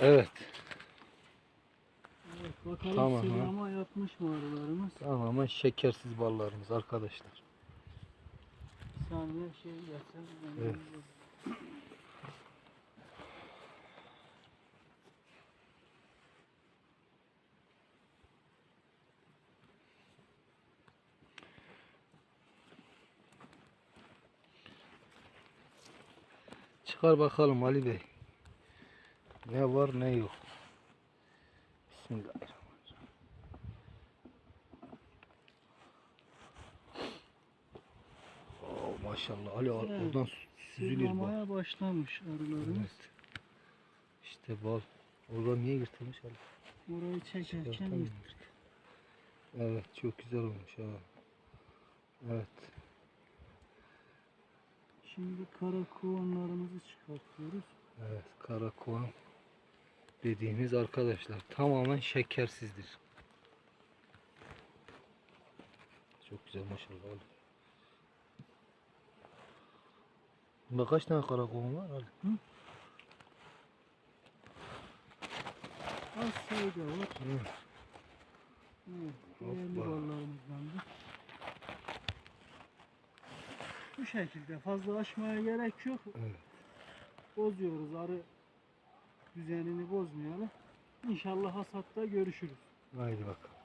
Evet. Evet, bakalım Tamam, sıralama yapmış mı arılarımız? Tamamen şekersiz ballarımız arkadaşlar. Bir saniye şey yapsam. Evet. Çıkar bakalım Ali Bey. Ne var ne yok. Bismillahirrahmanirrahim. Oo, maşallah Ali al- Evet. oradan süzülür bal. Başlamış arılarımız. Evet. İşte bal. Oradan niye yırtılmış Ali? Orayı çekerken yırttık. Evet çok güzel olmuş ha. Evet. Şimdi kara kovanlarımızı çıkartıyoruz. Evet karakoğan dediğimiz arkadaşlar tamamen şekersizdir. Çok güzel maşallah Ali. Bunda kaç tane karakoğan var Ali? Hı? Az sayıda var. Hı. Evet, değerli ballarımızdandır. Bu şekilde fazla açmaya gerek yok. Evet. Bozuyoruz arı düzenini bozmayalım. İnşallah hasatta görüşürüz. Haydi bakalım.